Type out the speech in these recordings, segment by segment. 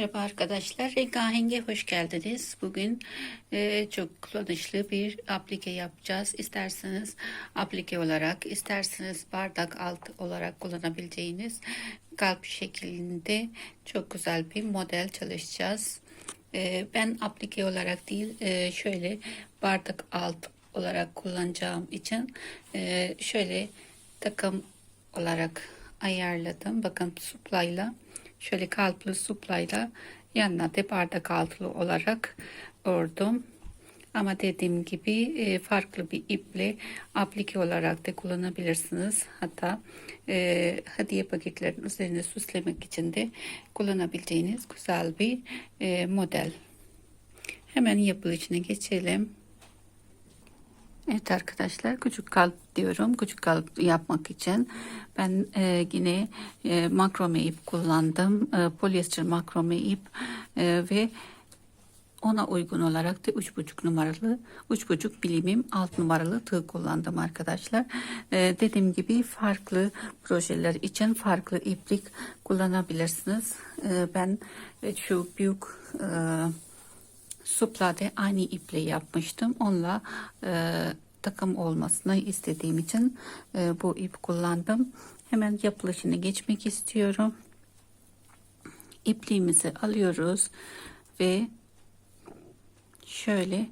Merhaba arkadaşlar, Rengahengi'ye hoş geldiniz. Bugün e, çok kullanışlı bir aplike yapacağız. İsterseniz aplike olarak, isterseniz bardak alt olarak kullanabileceğiniz kalp şeklinde çok güzel bir model çalışacağız. E, ben aplike olarak değil, e, şöyle bardak alt olarak kullanacağım için e, şöyle takım olarak ayarladım. Bakın suplayla şöyle kalpli suplayla yanına da bardak altılı olarak ördüm. Ama dediğim gibi e, farklı bir iple aplike olarak da kullanabilirsiniz. Hatta e, hediye paketlerin üzerine süslemek için de kullanabileceğiniz güzel bir e, model. Hemen yapılışına geçelim. Evet arkadaşlar küçük kalp diyorum. Küçük kalp yapmak için ben e, yine e, makrome ip kullandım. E, polyester makrome ip e, ve ona uygun olarak da 3,5 numaralı 3,5 milimim alt numaralı tığ kullandım arkadaşlar. E, dediğim gibi farklı projeler için farklı iplik kullanabilirsiniz. E, ben e, şu büyük e, suplade aynı iple yapmıştım. Onunla e, takım olmasını istediğim için e, bu ip kullandım. Hemen yapılışını geçmek istiyorum. İpliğimizi alıyoruz ve şöyle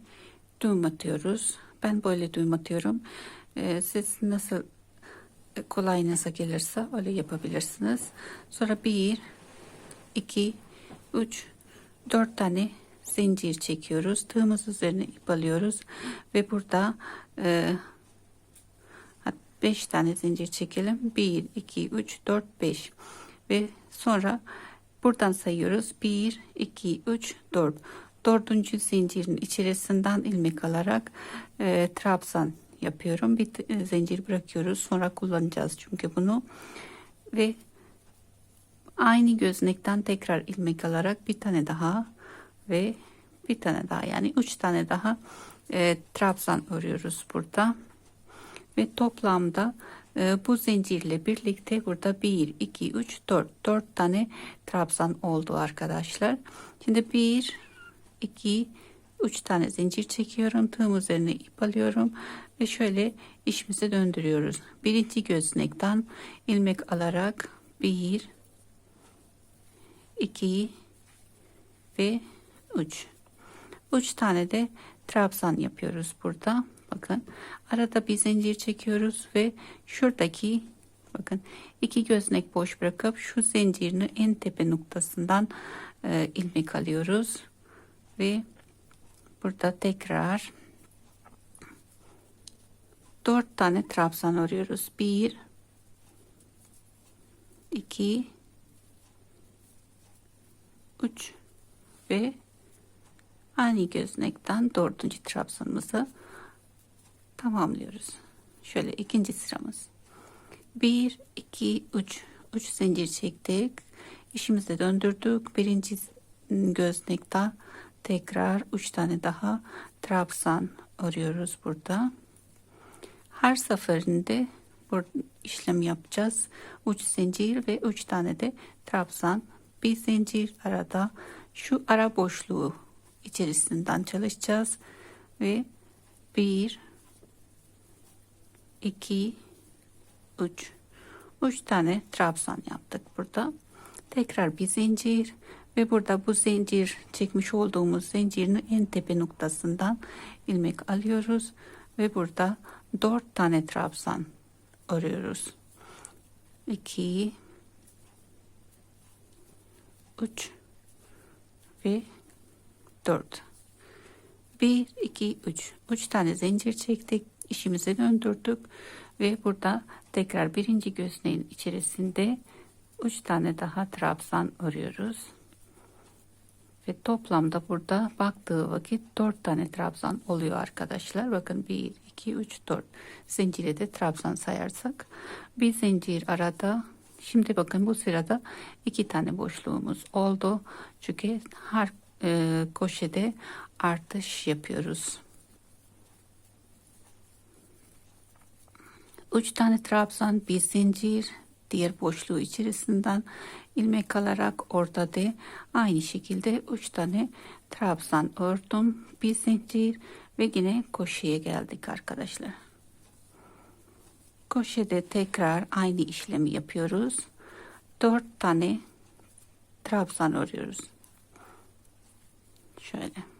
düğüm atıyoruz. Ben böyle düğüm atıyorum. E, siz nasıl kolay nasıl gelirse öyle yapabilirsiniz. Sonra bir, iki, üç, dört tane zincir çekiyoruz. Tığımız üzerine ip alıyoruz ve burada 5 e, tane zincir çekelim. 1 2 3 4 5 ve sonra buradan sayıyoruz. 1 2 3 4 dördüncü zincirin içerisinden ilmek alarak e, trabzan yapıyorum. Bir e, zincir bırakıyoruz. Sonra kullanacağız çünkü bunu ve aynı göznekten tekrar ilmek alarak bir tane daha ve bir tane daha yani üç tane daha e, trabzan örüyoruz burada. Ve toplamda e, bu zincirle birlikte burada 1 2 3 4 4 tane trabzan oldu arkadaşlar. Şimdi 1 2 3 tane zincir çekiyorum tığım üzerine ip alıyorum ve şöyle işimizi döndürüyoruz. Birinci göznekten ilmek alarak 1 2 ve 3 3 tane de trabzan yapıyoruz burada. Bakın arada bir zincir çekiyoruz ve şuradaki bakın iki göznek boş bırakıp şu zincirini en tepe noktasından e, ilmek alıyoruz ve burada tekrar 4 tane trabzan örüyoruz. 1 2 3 ve aynı göznekten dördüncü trabzanımızı tamamlıyoruz. Şöyle ikinci sıramız. 1 2 3 3 zincir çektik. İşimizi döndürdük. Birinci göznekte tekrar 3 tane daha trabzan örüyoruz burada. Her seferinde bu işlem yapacağız. 3 zincir ve 3 tane de trabzan. Bir zincir arada şu ara boşluğu içerisinden çalışacağız. Ve 1 2 3 3 tane trabzan yaptık burada. Tekrar bir zincir. Ve burada bu zincir çekmiş olduğumuz zincirin en tepe noktasından ilmek alıyoruz. Ve burada 4 tane trabzan örüyoruz. 2 3 ve 4 1 2 3 3 tane zincir çektik işimizi döndürdük ve burada tekrar birinci gözneğin içerisinde 3 tane daha trabzan örüyoruz. Ve toplamda burada baktığı vakit 4 tane trabzan oluyor arkadaşlar. Bakın 1 2 3 4 zincire de trabzan sayarsak. Bir zincir arada şimdi bakın bu sırada iki tane boşluğumuz oldu. Çünkü her e, koşede artış yapıyoruz. Üç tane trabzan, bir zincir, diğer boşluğu içerisinden ilmek alarak ortada aynı şekilde 3 tane trabzan ördüm bir zincir ve yine koşuya geldik arkadaşlar. Koşede tekrar aynı işlemi yapıyoruz. 4 tane trabzan örüyoruz şöyle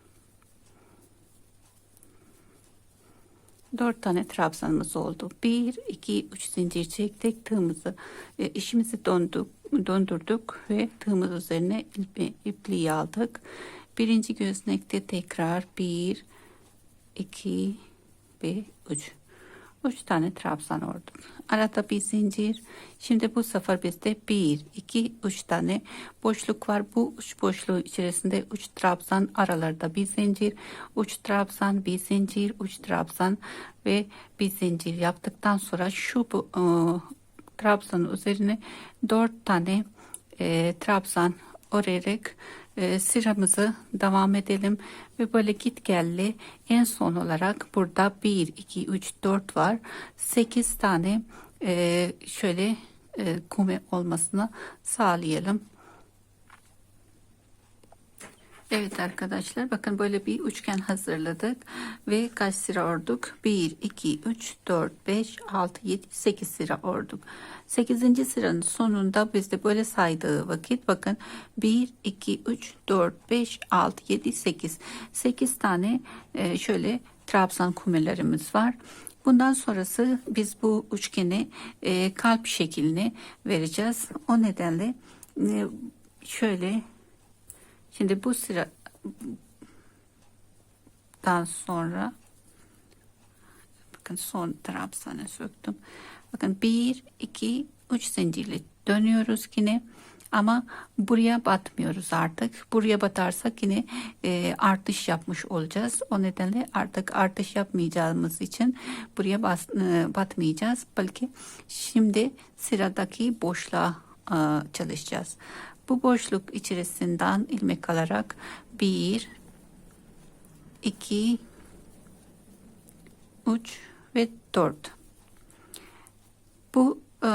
4 tane trabzanımız oldu. 1, 2, 3 zincir çektik. Tığımızı e, işimizi döndük, döndürdük ve tığımız üzerine ipi, ipliği aldık. Birinci göznekte tekrar 1, 2 ve 3. 3 tane trabzan ördüm. Arada bir zincir. Şimdi bu sefer bizde 1, 2, 3 tane boşluk var. Bu 3 boşluğu içerisinde 3 trabzan aralarda bir zincir, 3 trabzan, bir zincir, 3 trabzan ve bir zincir yaptıktan sonra şu bu, e, trabzanın üzerine 4 tane e, trabzan örarak e, sıramızı devam edelim. Ve böyle git gelli. En son olarak burada 1 2 3 4 var. 8 tane e, şöyle e, kume olmasını sağlayalım Evet arkadaşlar bakın böyle bir üçgen hazırladık ve kaç sıra ördük 1 2 3 4 5 6 7 8 sıra ördük 8. sıranın sonunda bizde böyle saydığı vakit bakın 1 2 3 4 5 6 7 8 8 tane e, şöyle trabzan kumelerimiz var Bundan sonrası biz bu üçgeni e, kalp şeklini vereceğiz. O nedenle e, şöyle Şimdi bu sıradan sonra bakın son trabzanı söktüm. Bakın 1 2 3 zincirli dönüyoruz yine ama buraya batmıyoruz artık. Buraya batarsak yine e, artış yapmış olacağız. O nedenle artık artış yapmayacağımız için buraya bas, e, batmayacağız. Belki şimdi sıradaki boşluğa e, çalışacağız. Bu boşluk içerisinden ilmek alarak 1 2 3 ve 4 bu e,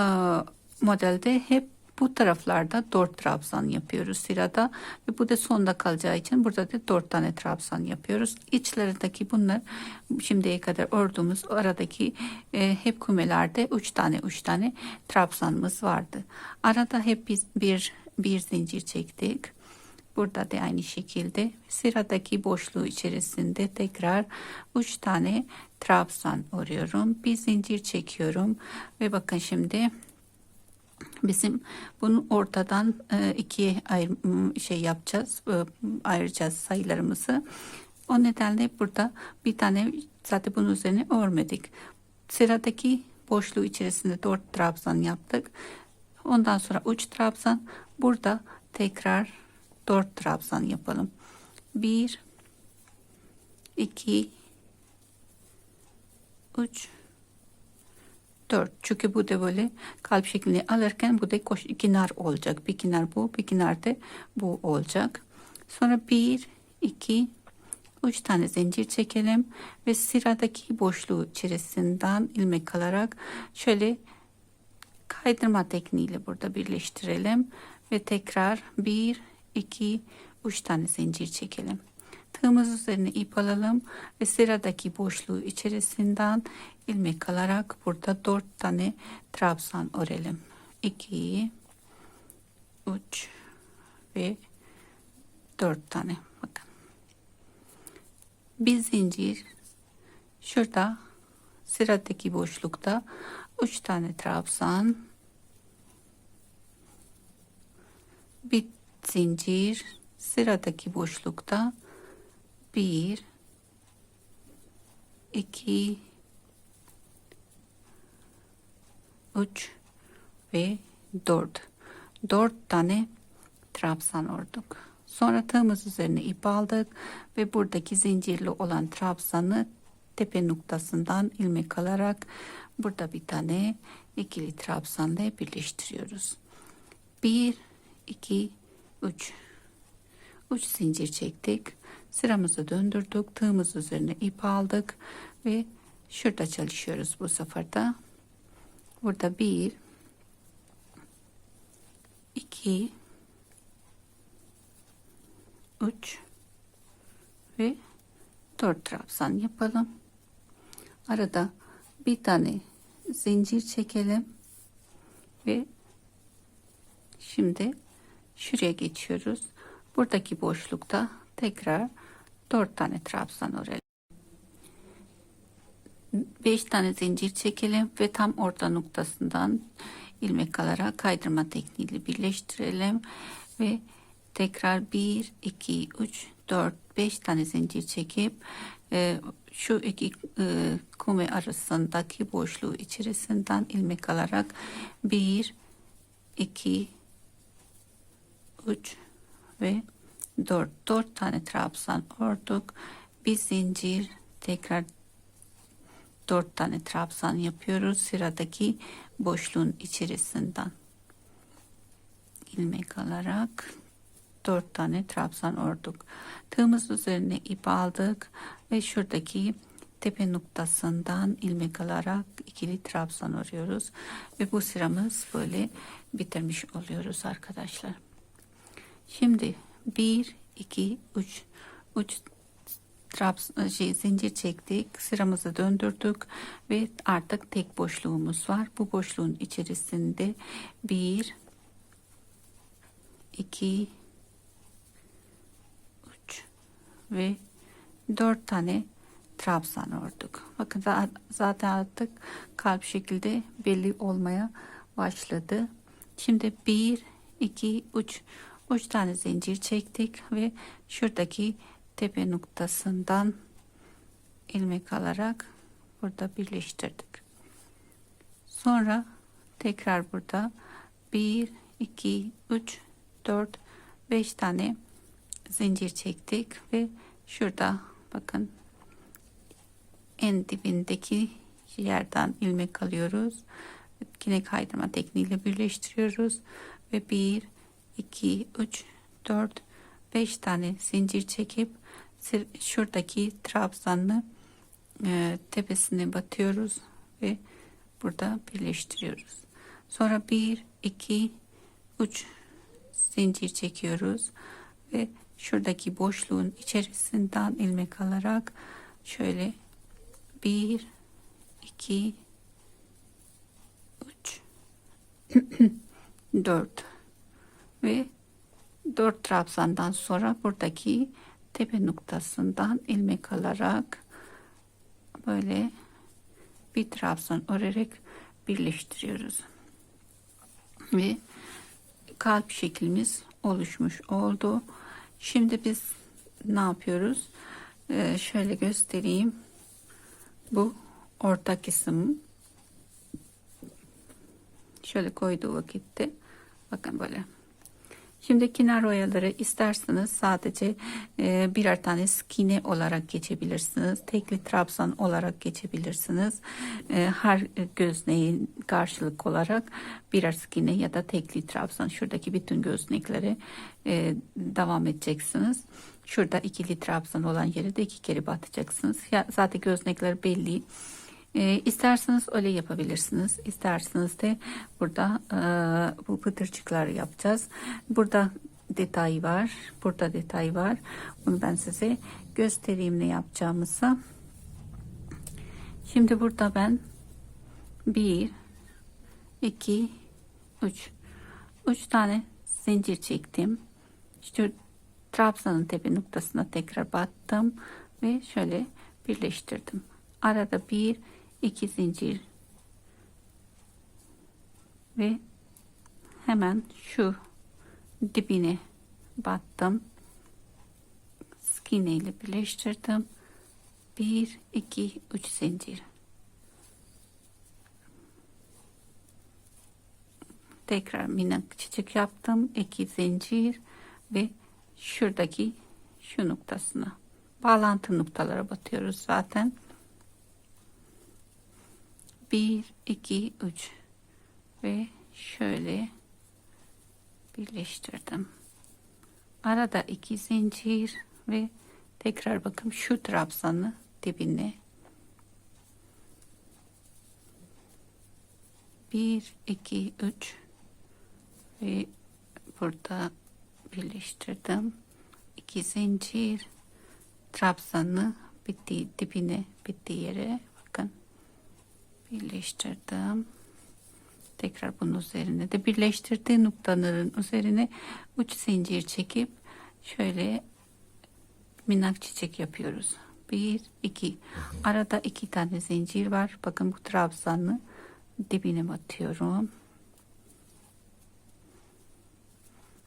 modelde hep bu taraflarda 4 trabzan yapıyoruz sırada ve bu da sonda kalacağı için burada da 4 tane trabzan yapıyoruz. İçlerindeki bunlar şimdiye kadar ördüğümüz aradaki e, hep kumelerde 3 tane 3 tane trabzanımız vardı. Arada hep biz bir bir zincir çektik. Burada da aynı şekilde sıradaki boşluğu içerisinde tekrar 3 tane trabzan örüyorum. Bir zincir çekiyorum ve bakın şimdi bizim bunu ortadan e, ikiye ayır, şey yapacağız e, ayıracağız sayılarımızı o nedenle burada bir tane zaten bunun üzerine örmedik sıradaki boşluğu içerisinde 4 trabzan yaptık ondan sonra 3 trabzan burada tekrar 4 trabzan yapalım. 1 2 3 4 çünkü bu da böyle kalp şeklini alırken bu da koş, kenar olacak. Bir kenar bu bir kenar da bu olacak. Sonra 1 2 3 tane zincir çekelim ve sıradaki boşluğu içerisinden ilmek alarak şöyle kaydırma tekniğiyle burada birleştirelim ve tekrar 1 2 3 tane zincir çekelim. Tığımız üzerine ip alalım ve sıradaki boşluğu içerisinden ilmek alarak burada 4 tane trabzan örelim. 2 3 ve 4 tane. Bakın. Bir zincir. Şurada sıradaki boşlukta 3 tane trabzan bir zincir sıradaki boşlukta 1 2 3 ve 4 4 tane trabzan ördük sonra tığımız üzerine ip aldık ve buradaki zincirli olan trabzanı tepe noktasından ilmek alarak burada bir tane ikili trabzanla birleştiriyoruz. 1 2 3 3 zincir çektik. Sıramızı döndürdük tığımız üzerine ip aldık ve şurada çalışıyoruz bu seferde burada bir 2 3 ve 4 trabzan yapalım. Arada bir tane zincir çekelim ve şimdi şuraya geçiyoruz. Buradaki boşlukta tekrar 4 tane trabzan örelim. 5 tane zincir çekelim ve tam orta noktasından ilmek alarak kaydırma tekniğiyle birleştirelim ve tekrar 1 2 3 4 5 tane zincir çekip e, şu iki e, kume arasındaki boşluğu içerisinden ilmek alarak 1 2 3 ve 4 4 tane trabzan ördük bir zincir tekrar 4 tane trabzan yapıyoruz sıradaki boşluğun içerisinden. İlmek alarak 4 tane trabzan ördük tığımız üzerine ip aldık ve şuradaki tepe noktasından ilmek alarak ikili trabzan örüyoruz ve bu sıramız böyle bitirmiş oluyoruz arkadaşlar şimdi 1 2 3 3 trabzan şey, zincir çektik sıramızı döndürdük ve artık tek boşluğumuz var. Bu boşluğun içerisinde 1 2 3 ve 4 tane trabzan ördük. Bakın zaten artık kalp şekilde belli olmaya başladı. Şimdi 1 2 3 3 tane zincir çektik ve şuradaki tepe noktasından ilmek alarak burada birleştirdik. Sonra tekrar burada 1 2 3 4 5 tane zincir çektik ve şurada bakın en dibindeki yerden ilmek alıyoruz. Yine kaydırma tekniğiyle birleştiriyoruz ve 1 2 3 4 5 tane zincir çekip şuradaki trabzanlı e, tepesine batıyoruz ve burada birleştiriyoruz. Sonra 1 2 3 zincir çekiyoruz ve şuradaki boşluğun içerisinden ilmek alarak şöyle 1 2 3 4 ve 4 trabzandan sonra buradaki tepe noktasından ilmek alarak böyle bir trabzan örerek birleştiriyoruz. Ve kalp şeklimiz oluşmuş oldu. Şimdi biz ne yapıyoruz? Ee, şöyle göstereyim. Bu orta kısım. Şöyle koyduğu vakitte bakın böyle Şimdi kenar oyaları isterseniz sadece e, birer tane skine olarak geçebilirsiniz. Tekli trabzan olarak geçebilirsiniz. E, her gözneğin karşılık olarak birer skine ya da tekli trabzan. Şuradaki bütün göznekleri e, devam edeceksiniz. Şurada ikili trabzan olan yere de iki kere batacaksınız. Ya, zaten göznekler belli. E, isterseniz öyle yapabilirsiniz. İsterseniz de burada e, bu pıtırcıklar yapacağız. Burada detay var. Burada detay var. Bunu ben size göstereyim ne yapacağımızı. Şimdi burada ben 1 2 3 3 tane zincir çektim. İşte trabzanın tepe noktasına tekrar battım ve şöyle birleştirdim. Arada bir 2 zincir. Ve hemen şu dibine battım. Skine ile birleştirdim. 1 2 3 zincir. Tekrar minik çiçek yaptım. 2 zincir ve şuradaki şu noktasına. Bağlantı noktalara batıyoruz zaten 1 2 3 ve şöyle birleştirdim. Arada iki zincir ve tekrar bakın şu trabzanı dibine. 1 2 3 ve burada birleştirdim. İki zincir trabzanı bittiği dibine bittiği yere birleştirdim. Tekrar bunun üzerine de birleştirdiği noktaların üzerine uç zincir çekip şöyle minak çiçek yapıyoruz. Bir, iki. Arada iki tane zincir var. Bakın bu trabzanı dibine batıyorum.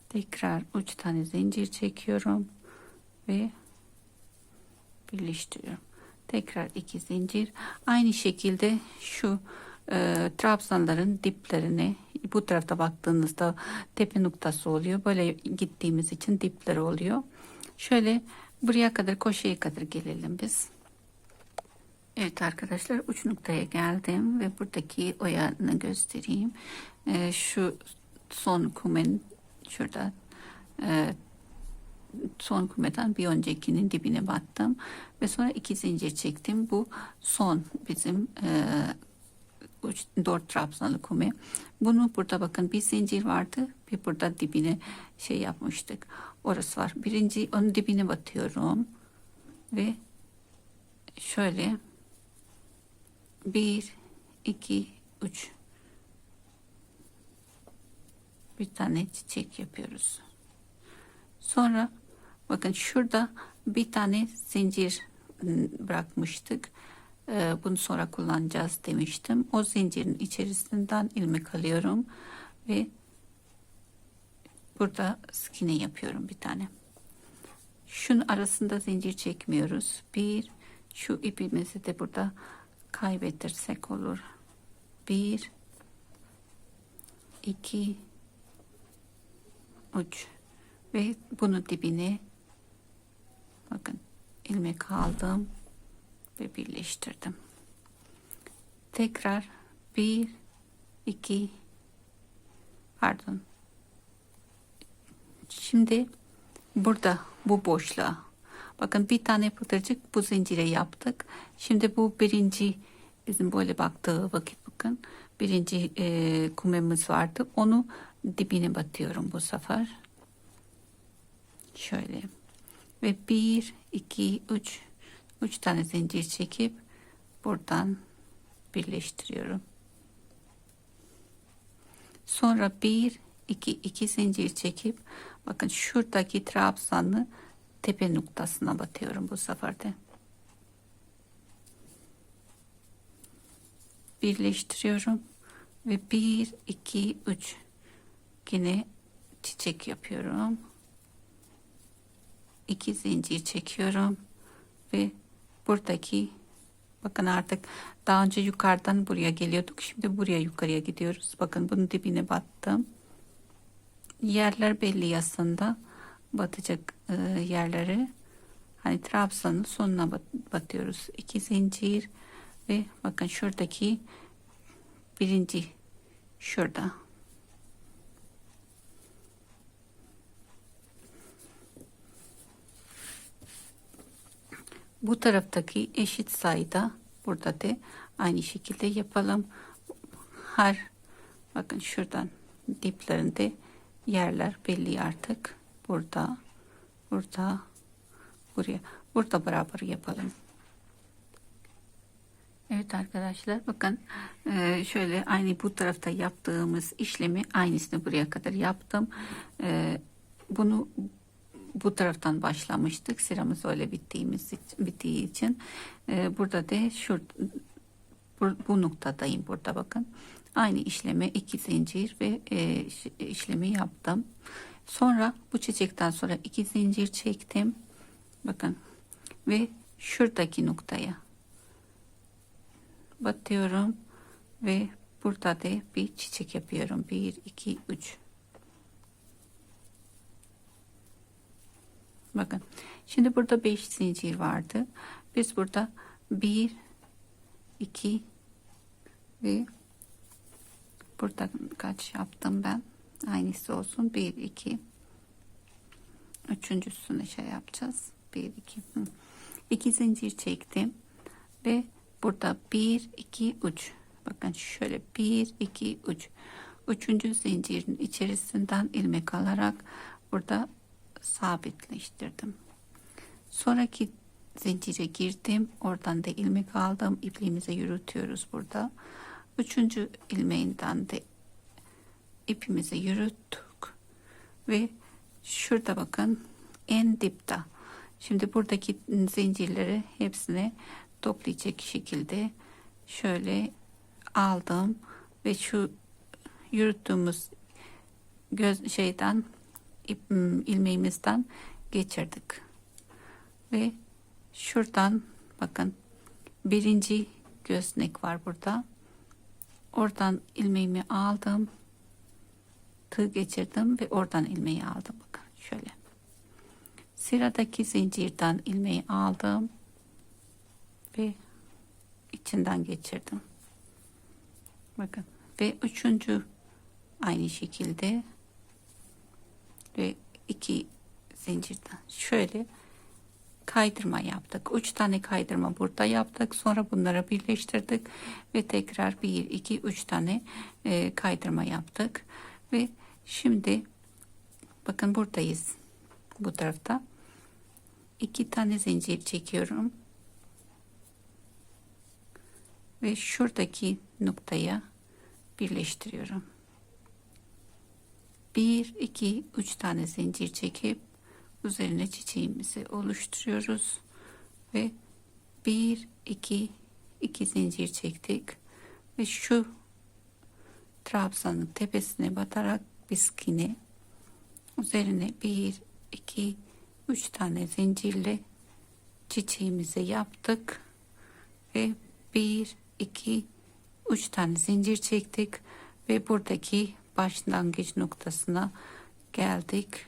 Tekrar üç tane zincir çekiyorum ve birleştiriyorum. Tekrar iki zincir. Aynı şekilde şu e, trabzanların diplerini bu tarafta baktığınızda tepe noktası oluyor. Böyle gittiğimiz için dipleri oluyor. Şöyle buraya kadar koşuya kadar gelelim biz. Evet arkadaşlar uç noktaya geldim ve buradaki oyanı göstereyim. E, şu son kumen şurada e, son kumeden bir öncekinin dibine battım ve sonra iki zincir çektim. Bu son bizim e, uç, dört trabzanlı kume. Bunu burada bakın bir zincir vardı. Bir burada dibine şey yapmıştık. Orası var. Birinci onun dibine batıyorum. Ve şöyle bir, iki, üç bir tane çiçek yapıyoruz. Sonra bakın şurada bir tane zincir ıı, bırakmıştık. Ee, bunu sonra kullanacağız demiştim. O zincirin içerisinden ilmek alıyorum ve burada skine yapıyorum bir tane. Şunun arasında zincir çekmiyoruz. Bir şu ipimizi de burada kaybetirsek olur. Bir iki uç ve bunu dibine bakın ilmek aldım ve birleştirdim. Tekrar bir, iki, pardon. Şimdi burada bu boşluğa bakın bir tane pıtırcık bu zincire yaptık. Şimdi bu birinci bizim böyle baktığı vakit bakın birinci e, kumemiz vardı. Onu dibine batıyorum bu sefer. Şöyle ve bir, iki, üç 3 tane zincir çekip buradan birleştiriyorum. Sonra 1 2 2 zincir çekip bakın şuradaki trabzanı tepe noktasına batıyorum bu seferde. Birleştiriyorum ve 1 2 3 yine çiçek yapıyorum. 2 zincir çekiyorum ve buradaki bakın artık daha önce yukarıdan buraya geliyorduk. Şimdi buraya yukarıya gidiyoruz. Bakın bunun dibine battım. Yerler belli aslında. Batacak e, yerleri. Hani trabzanın sonuna bat, batıyoruz. İki zincir ve bakın şuradaki birinci şurada bu taraftaki eşit sayıda burada da aynı şekilde yapalım. Her bakın şuradan diplerinde yerler belli artık. Burada, burada, buraya, burada beraber yapalım. Evet arkadaşlar bakın e, şöyle aynı bu tarafta yaptığımız işlemi aynısını buraya kadar yaptım. E, bunu bu taraftan başlamıştık. Sıramız öyle bittiğimiz bittiği için e, burada da şu bu, bu noktadayım burada bakın. Aynı işlemi iki zincir ve e, işlemi yaptım. Sonra bu çiçekten sonra iki zincir çektim. Bakın ve şuradaki noktaya batıyorum ve burada da bir çiçek yapıyorum. Bir, iki, üç. Bakın. Şimdi burada 5 zincir vardı. Biz burada 1 2 ve burada kaç yaptım ben? Aynısı olsun. 1 2 Üçüncüsünü şey yapacağız. 1 2 2 zincir çektim ve burada 1 2 3 bakın şöyle 1 2 3 üçüncü zincirin içerisinden ilmek alarak burada sabitleştirdim. Sonraki zincire girdim. Oradan da ilmek aldım. İpliğimize yürütüyoruz burada. Üçüncü ilmeğinden de ipimizi yürüttük. Ve şurada bakın en dipte. Şimdi buradaki zincirleri hepsini toplayacak şekilde şöyle aldım ve şu yürüttüğümüz göz şeyden ilmeğimizden geçirdik. Ve şuradan bakın birinci göznek var burada. Oradan ilmeğimi aldım. Tığ geçirdim ve oradan ilmeği aldım. Bakın şöyle. Sıradaki zincirden ilmeği aldım ve içinden geçirdim. Bakın ve üçüncü aynı şekilde ve iki zincirden şöyle kaydırma yaptık. Üç tane kaydırma burada yaptık. Sonra bunları birleştirdik ve tekrar bir, iki, üç tane e, kaydırma yaptık. Ve şimdi bakın buradayız. Bu tarafta iki tane zincir çekiyorum. Ve şuradaki noktaya birleştiriyorum. Bir, iki, üç tane zincir çekip üzerine çiçeğimizi oluşturuyoruz. Ve bir iki iki zincir çektik. Ve şu trabzanın tepesine batarak biskini üzerine bir iki üç tane zincirle çiçeğimizi yaptık. Ve bir iki üç tane zincir çektik. Ve buradaki başlangıç noktasına geldik.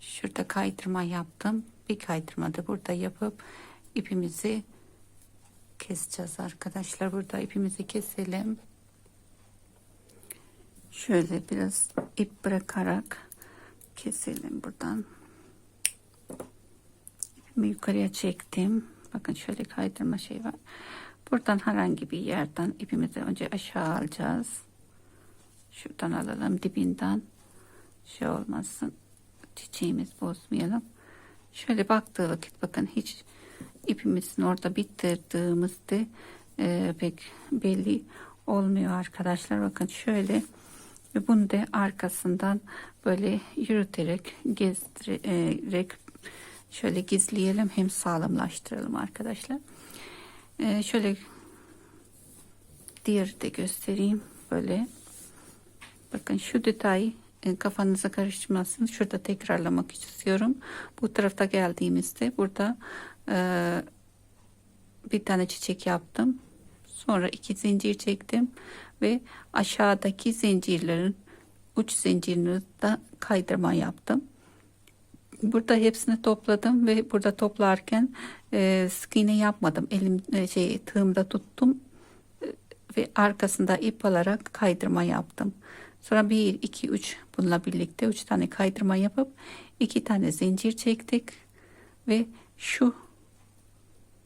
Şurada kaydırma yaptım. Bir kaydırma da burada yapıp ipimizi keseceğiz arkadaşlar. Burada ipimizi keselim. Şöyle biraz ip bırakarak keselim buradan. İpimi yukarıya çektim. Bakın şöyle kaydırma şey var. Buradan herhangi bir yerden ipimizi önce aşağı alacağız şuradan alalım dibinden şey olmasın çiçeğimiz bozmayalım. Şöyle baktığı vakit bakın hiç ipimizin orada bitirdiğimizde e, pek belli olmuyor arkadaşlar. Bakın şöyle ve bunu da arkasından böyle yürüterek gezdirerek şöyle gizleyelim hem sağlamlaştıralım arkadaşlar. E, şöyle diğer de göstereyim böyle. Bakın şu detayı e, kafanıza karıştırmasın. Şurada tekrarlamak istiyorum. Bu tarafta geldiğimizde burada e, bir tane çiçek yaptım. Sonra iki zincir çektim ve aşağıdaki zincirlerin uç zincirini de kaydırma yaptım. Burada hepsini topladım ve burada toplarken e, sık yapmadım. Elim e, şey tığımda tuttum e, ve arkasında ip alarak kaydırma yaptım. Sonra 1, 2, 3 bununla birlikte 3 tane kaydırma yapıp 2 tane zincir çektik. Ve şu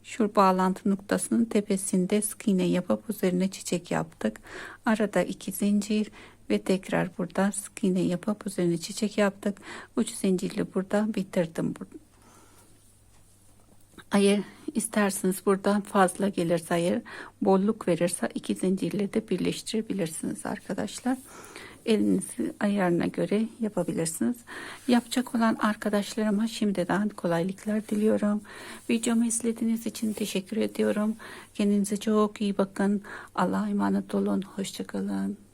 şu bağlantı noktasının tepesinde sık iğne yapıp üzerine çiçek yaptık. Arada iki zincir ve tekrar burada sık iğne yapıp üzerine çiçek yaptık. 3 zincirli burada bitirdim. Eğer isterseniz buradan fazla gelirse eğer bolluk verirse iki zincirle de birleştirebilirsiniz arkadaşlar elinizi ayarına göre yapabilirsiniz. Yapacak olan arkadaşlarıma şimdiden kolaylıklar diliyorum. Videomu izlediğiniz için teşekkür ediyorum. Kendinize çok iyi bakın. Allah'a emanet olun. Hoşçakalın.